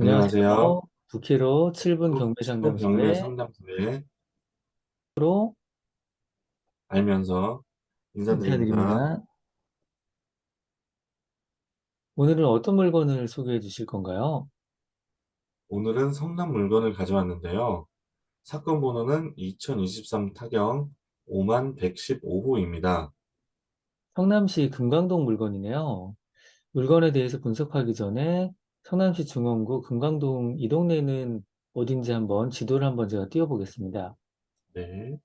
안녕하세요. 안녕하세요. 부캐로 7분 경매 10분 경매 상담소에 프로 알면서 인사드립니다. 인사드립니다. 오늘은 어떤 물건을 소개해 주실 건가요? 오늘은 성남 물건을 가져왔는데요. 사건 번호는 2023 타경 5115호입니다. 성남시 금강동 물건이네요. 물건에 대해서 분석하기 전에 성남시 중원구 금강동 이 동네는 어딘지 한번 지도를 한번 제가 띄워보겠습니다. 네.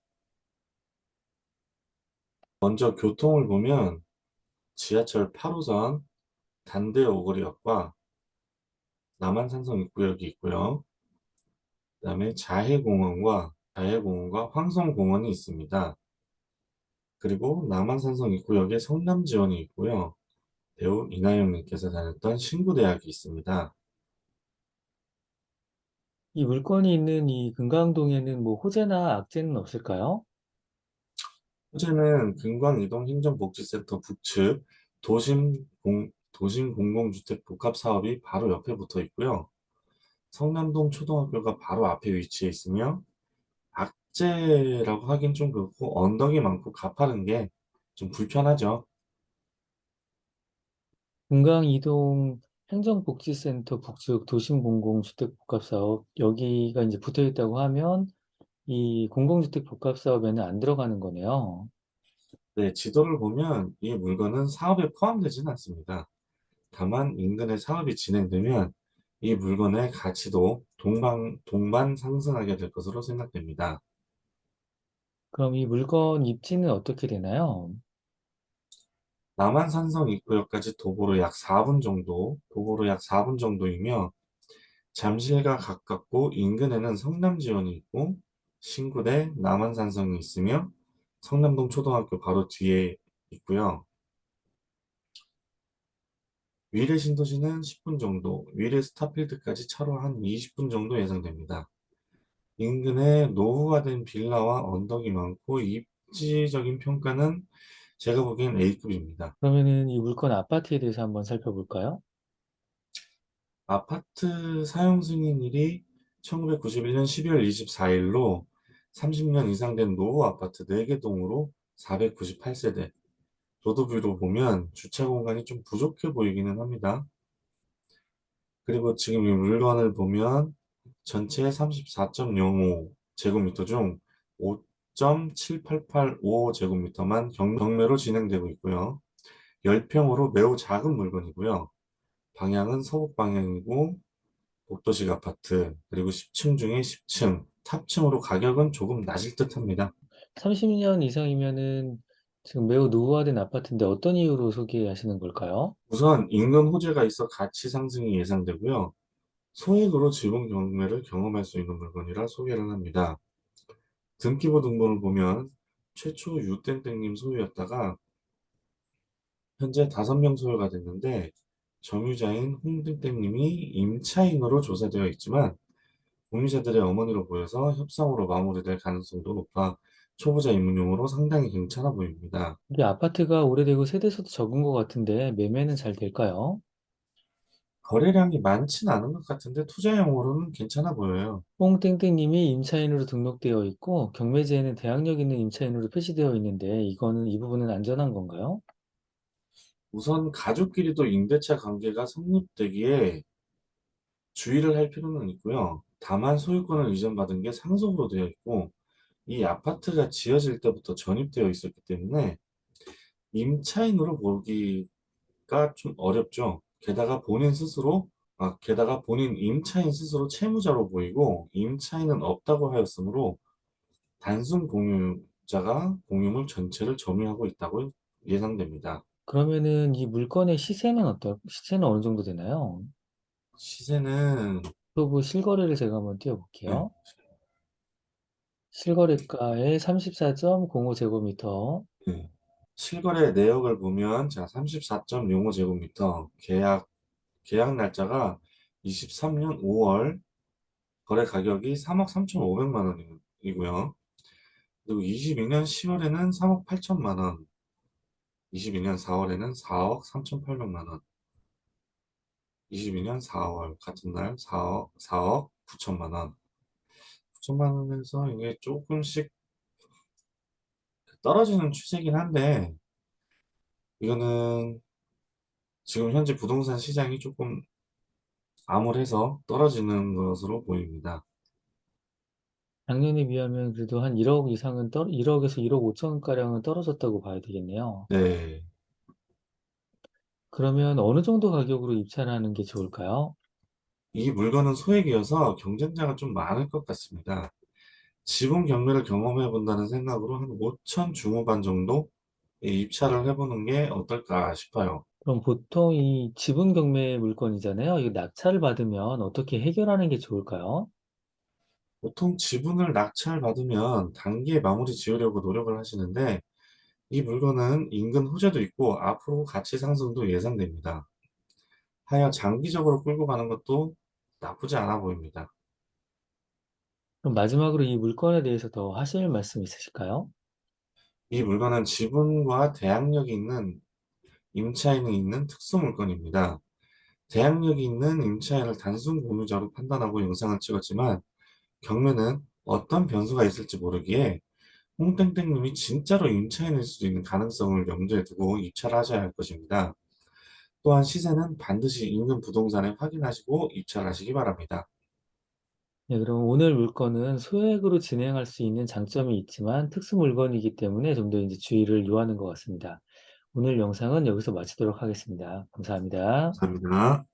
먼저 교통을 보면 지하철 8호선 단대 오거리역과 남한산성 입구역이 있고요. 그 다음에 자해공원과 자해공원과 황성공원이 있습니다. 그리고 남한산성 입구역에 성남지원이 있고요. 배우 이나영님께서 다녔던 신구대학이 있습니다. 이 물건이 있는 이 금강동에는 뭐 호재나 악재는 없을까요? 호재는 금광이동행정복지센터 북측 도심, 공, 도심 공공주택 복합 사업이 바로 옆에 붙어 있고요. 성남동 초등학교가 바로 앞에 위치해 있으며 악재라고 하긴 좀 그렇고 언덕이 많고 가파른 게 좀 불편하죠. 금강 이동 행정복지센터 북측 도심공공주택복합사업 여기가 이제 붙어 있다고 하면 이 공공주택 복합 사업에는 안 들어가는 거네요. 네, 지도를 보면 이 물건은 사업에 포함되지는 않습니다. 다만 인근의 사업이 진행되면 이 물건의 가치도 동반, 동반 상승하게 될 것으로 생각됩니다. 그럼 이 물건 입지는 어떻게 되나요? 남한산성 입구역까지 도보로 약 4분 정도, 도보로 약 4분 정도이며 잠실과 가깝고 인근에는 성남지원이 있고 신구대 남한산성이 있으며 성남동 초등학교 바로 뒤에 있고요. 위례 신도시는 10분 정도, 위례 스타필드까지 차로 한 20분 정도 예상됩니다. 인근에 노후화된 빌라와 언덕이 많고 입지적인 평가는 제가 보기엔 A급입니다. 그러면은 이 물건 아파트에 대해서 한번 살펴볼까요? 아파트 사용 승인일이 1991년 12월 24일로 30년 이상 된 노후 아파트 4개 동으로 498세대. 도도뷰로 보면 주차 공간이 좀 부족해 보이기는 합니다. 그리고 지금 이 물건을 보면 전체 34.05 제곱미터 중 5.7885 제곱미터만 경매로 진행되고 있고요. 10평으로 매우 작은 물건이고요. 방향은 서북 방향이고 복도식 아파트 그리고 10층 중에 10층 탑층으로 가격은 조금 낮을 듯 합니다. 30년 이상이면은 지금 매우 노후화된 아파트인데 어떤 이유로 소개하시는 걸까요? 우선 인근 호재가 있어 가치 상승이 예상되고요. 소액으로 지분 경매를 경험할 수 있는 물건이라 소개를 합니다. 등기부 등본을 보면 최초 유땡땡님 소유였다가 현재 5명 소유가 됐는데 점유자인 홍땡땡님이 임차인으로 조사되어 있지만 공유자들의 어머니로 보여서 협상으로 마무리될 가능성도 높아 초보자 입문용으로 상당히 괜찮아 보입니다. 이게 아파트가 오래되고 세대수도 적은 것 같은데 매매는 잘 될까요? 거래량이 많진 않은 것 같은데 투자용으로는 괜찮아 보여요. 뽕땡땡님이 임차인으로 등록되어 있고 경매지에는 대항력 있는 임차인으로 표시되어 있는데 이거는 이 부분은 안전한 건가요? 우선 가족끼리도 임대차 관계가 성립되기에 주의를 할 필요는 있고요. 다만 소유권을 이전받은 게 상속으로 되어 있고 이 아파트가 지어질 때부터 전입되어 있었기 때문에 임차인으로 보기가 좀 어렵죠. 게다가 본인 스스로, 아, 게다가 본인 임차인 스스로 채무자로 보이고 임차인은 없다고 하였으므로 단순 공유자가 공유물 전체를 점유하고 있다고 예상됩니다. 그러면은 이 물건의 시세는 어떨, 시세는 어느 정도 되나요? 시세는 유튜브 실거래를 제가 한번 네, 띄워볼게요. 실거래가의 34.05제곱미터. 네. 실거래 내역을 보면 자 34.05제곱미터 계약 계약 날짜가 23년 5월 거래 가격이 3억 3,500만 원이고요. 그리고 22년 10월에는 3억 8천만 원, 22년 4월에는 4억 3,800만 원, 22년 4월 같은 날 4억, 4억 9천만 원. 9천만 원에서 이게 조금씩 떨어지는 추세긴 한데 이거는 지금 현재 부동산 시장이 조금 암울해서 떨어지는 것으로 보입니다. 작년에 비하면 그래도 한 1억 이상은 떨, 1억에서 1억 5천가량은 떨어졌다고 봐야 되겠네요. 네. 그러면 어느 정도 가격으로 입찰을 하는 게 좋을까요? 이 물건은 소액이어서 경쟁자가 좀 많을 것 같습니다. 지분 경매를 경험해 본다는 생각으로 한 5천 중후반 정도 입찰을 해보는 게 어떨까 싶어요. 그럼 보통 이 지분 경매 물건이잖아요. 이거 낙찰을 받으면 어떻게 해결하는 게 좋을까요? 보통 지분을 낙찰받으면 단기에 마무리 지으려고 노력을 하시는데 이 물건은 인근 호재도 있고 앞으로 가치 상승도 예상됩니다. 하여 장기적으로 끌고 가는 것도 나쁘지 않아 보입니다. 그럼 마지막으로 이 물건에 대해서 더 하실 말씀 있으실까요? 이 물건은 지분과 대항력이 있는 임차인이 있는 특수 물건입니다. 대항력이 있는 임차인을 단순 공유자로 판단하고 영상을 찍었지만 경매는 어떤 변수가 있을지 모르기에 홍땡땡님이 진짜로 임차인일 수도 있는 가능성을 염두에 두고 입찰을 하셔야 할 것입니다. 또한 시세는 반드시 인근 부동산에 확인하시고 입찰하시기 바랍니다. 네, 그럼 오늘 물건은 소액으로 진행할 수 있는 장점이 있지만 특수 물건이기 때문에 좀 더 이제 주의를 요하는 것 같습니다. 오늘 영상은 여기서 마치도록 하겠습니다. 감사합니다. 감사합니다.